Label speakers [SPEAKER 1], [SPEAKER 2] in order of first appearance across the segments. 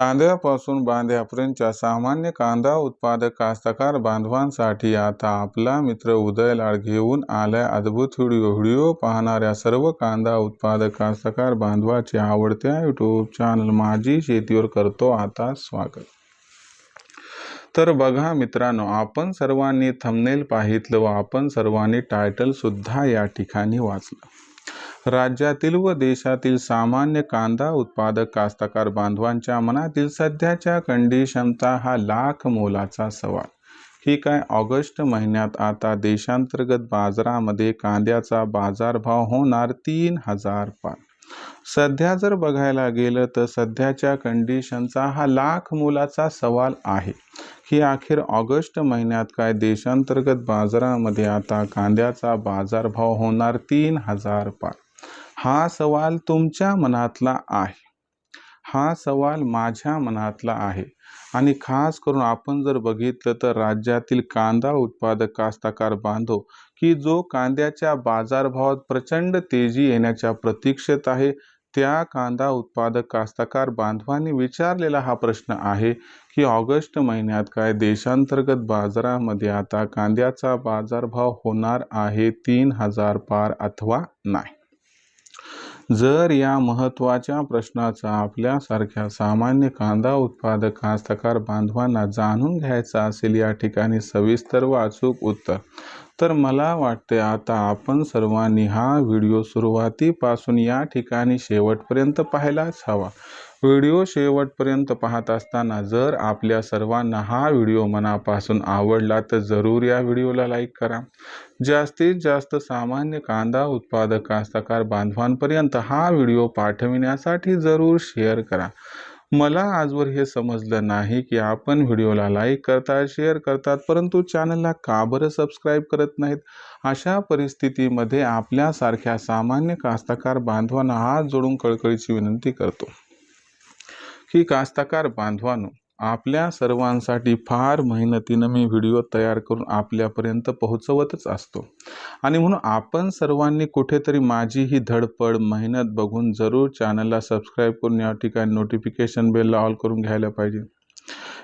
[SPEAKER 1] कांद्यापासून बांध्यापर्यंतच्या सामान्य कांदा उत्पादक कास्तकार बांधवांसाठी आता आपला मित्र उदय लाड घेऊन आलाय अद्भुत व्हिडिओ. व्हिडिओ पाहणाऱ्या सर्व कांदा उत्पादक कास्तकार बांधवाचे आवडत्या यूट्यूब चॅनल माझी शेतीवर करतो आता स्वागत. तर बघा मित्रांनो आपण सर्वांनी थंबनेल पाहितलं व आपण सर्वांनी टायटलसुद्धा या ठिकाणी वाचलं. राज्यातील व देशातील सामान्य कांदा उत्पादक कास्तकार बांधवांच्या मनातील सध्याच्या कंडिशनचा हा लाख मोलाचा सवाल. ही काय ऑगस्ट महिन्यात आता देशांतर्गत बाजारामध्ये कांद्याचा बाजारभाव होणार तीन हजार पार सध्या जर बघायला गेलं तर सध्याच्या कंडिशनचा हा लाख मोलाचा सवाल आहे. की अखेर ऑगस्ट महिन्यात काय देशांतर्गत बाजारामध्ये आता कांद्याचा बाजारभाव होणार तीन हजार पार. हा सवाल तुमच्या मनातला आहे. हा सवाल माझ्या मनातला आहे. आणि खास करून आपण जर बघितलं तर राज्यातील कांदा उत्पादक कास्तकार बांधव की जो कांद्याच्या बाजारभावात प्रचंड तेजी येण्याच्या प्रतीक्षेत आहे त्या कांदा उत्पादक कास्तकार बांधवांनी विचारलेला हा प्रश्न आहे की ऑगस्ट महिन्यात काय देशांतर्गत बाजारामध्ये आता कांद्याचा बाजारभाव होणार आहे तीन हजार पार अथवा नाही? जर या महत्त्वाच्या प्रश्नाचा आपल्यासारख्या सामान्य कांदा उत्पादक कास्तकार बांधवांना जाणून घ्यायचा असेल या ठिकाणी सविस्तर व अचूक उत्तर. तर मला वाटते आता आपण सर्वांनी हा व्हिडिओ सुरुवातीपासून या ठिकाणी शेवटपर्यंत पाहायलाच हवा. व्हिडिओ शेवटपर्यंत पाहत असताना जर आपल्या सर्वांना हा व्हिडिओ मनापासून आवडला तर जरूर या व्हिडिओला लाईक करा. जास्तीत जास्त सामान्य कांदा उत्पादक कास्तकार बांधवांपर्यंत हा व्हिडिओ पाठविण्यासाठी जरूर शेअर करा. मला आजवर हे समजलं नाही की आपण व्हिडिओला लाईक करतात शेअर करतात परंतु चॅनलला का बरं सबस्क्राईब करत नाहीत? अशा परिस्थितीमध्ये आपल्यासारख्या सामान्य कास्तकार बांधवांना हात जोडून कळकळीची विनंती करतो. की कास्तकार बांधवांनो आपल्या सर्वांसाठी फार मेहनतीनं मी व्हिडिओ तयार करून आपल्यापर्यंत पोहोचवतच असतो. आणि म्हणून आपण सर्वांनी कुठेतरी माझी ही धडपड मेहनत बघून जरूर चॅनलला सबस्क्राईब करून या ठिकाणी नोटिफिकेशन बेलला ऑल करून घ्यायला पाहिजे.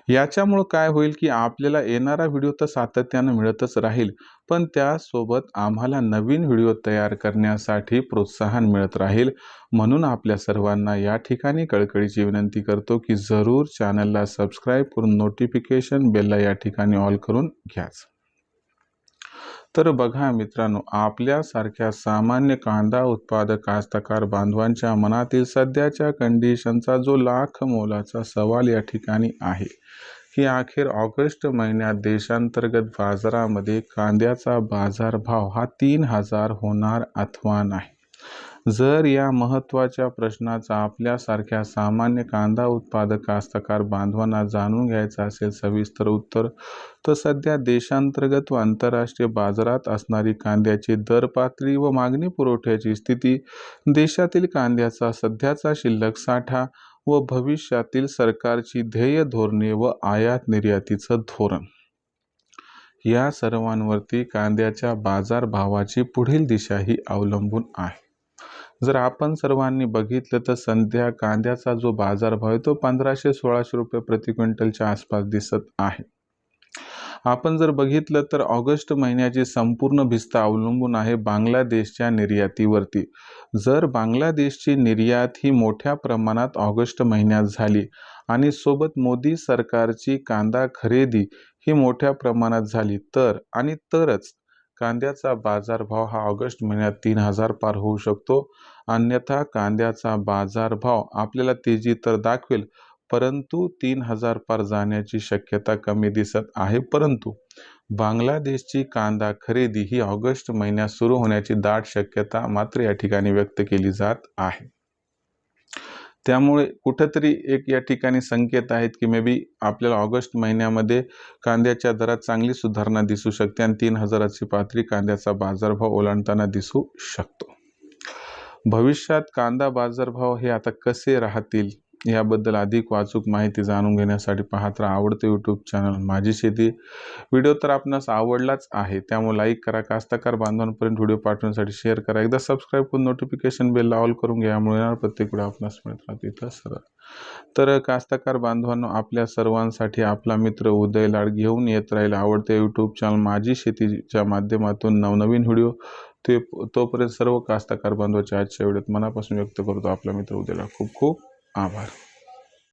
[SPEAKER 1] याच्यामुळं काय होईल की आपल्याला येणारा व्हिडिओ तर सातत्यानं मिळतच राहील पण त्यासोबत आम्हाला नवीन व्हिडिओ तयार करण्यासाठी प्रोत्साहन मिळत राहील. म्हणून आपल्या सर्वांना या ठिकाणी कळकळीची विनंती करतो की जरूर चॅनलला सबस्क्राईब करून नोटिफिकेशन बेलला या ठिकाणी ऑल करून घ्याच. तर बघा मित्रांनो आपल्यासारख्या सामान्य कांदा उत्पादक कास्तकार बांधवांच्या मनातील सध्याच्या कंडिशनचा जो लाख मोलाचा सवाल या ठिकाणी आहे. की अखेर ऑगस्ट महिन्यात देशांतर्गत बाजारामध्ये कांद्याचा बाजारभाव हा तीन हजार होणार अथवा नाही. जर या महत्त्वाच्या प्रश्नाचा आपल्यासारख्या सामान्य कांदा उत्पादक कास्तकार बांधवांना जाणून घ्यायचं असेल सविस्तर उत्तर तर सध्या देशांतर्गत व आंतरराष्ट्रीय बाजारात असणारी कांद्याची दर पातळी व मागणी पुरवठ्याची स्थिती देशातील कांद्याचा सध्याचा शिल्लक साठा व भविष्यातील सरकारची ध्येय धोरणे व आयात निर्यातीचं धोरण. या सर्वांवरती कांद्याच्या बाजारभावाची पुढील दिशा ही अवलंबून आहे. जर आपण सर्वांनी बघितलं तर सध्या कांद्याचा जो बाजारभाव आहे तो पंधराशे सोळाशे रुपये प्रति क्विंटलच्या आसपास दिसत आहे. आपण जर बघितलं तर ऑगस्ट महिन्याची संपूर्ण भिस्त अवलंबून आहे बांगलादेशच्या निर्यातीवरती. जर बांगलादेशची निर्यात ही मोठ्या प्रमाणात ऑगस्ट महिन्यात झाली आणि सोबत मोदी सरकारची कांदा खरेदी ही मोठ्या प्रमाणात झाली तर आणि तरच कांद्याचा बाजारभाव हा ऑगस्ट महिन्यात तीन हजार पार होऊ शकतो. अन्यथा कांद्याचा बाजारभाव आपल्याला तेजी तर दाखवेल परंतु तीन हजार पार जाण्याची शक्यता कमी दिसत आहे. परंतु बांगलादेशची कांदा खरेदी ही ऑगस्ट महिन्यात सुरू होण्याची दाट शक्यता मात्र या ठिकाणी व्यक्त केली जात आहे. त्यामुळे कुठंतरी एक या ठिकाणी संकेत आहेत की मे बी आपल्याला ऑगस्ट महिन्यामध्ये कांद्याच्या दरात चांगली सुधारणा दिसू शकते आणि तीन हजाराची पातळी कांद्याचा बाजारभाव ओलांडताना दिसू शकतो. भविष्यात कांदा बाजारभाव हे आता कसे राहतील? याबद्दल अधिक वाचूक माहिती जाणून घेण्यासाठी पाहत राहा आवडते यूट्यूब चॅनल माझी शेती व्हिडिओ तर आपणास आवडलाच आहे. त्यामुळे लाईक करा कास्तकार बांधवांपर्यंत व्हिडिओ पाठवण्यासाठी शेअर करा. एकदा सबस्क्राईब करून नोटिफिकेशन बेल ऑल करून घ्या. यामुळे येणार प्रत्येक व्हिडिओ आपणास मिळत राहते इथं सरळ. तर कास्तकार बांधवांनो आपल्या सर्वांसाठी आपला मित्र उदय लाड घेऊन येत राहील. आवडते यूट्यूब चॅनल माझी शेतीच्या माध्यमातून नवनवीन व्हिडिओ ते तोपर्यंत सर्व कास्तकार बांधवाच्या आजच्या व्हिडिओत मनापासून व्यक्त करतो. आपला मित्र उद्याला खूप खूप आभार.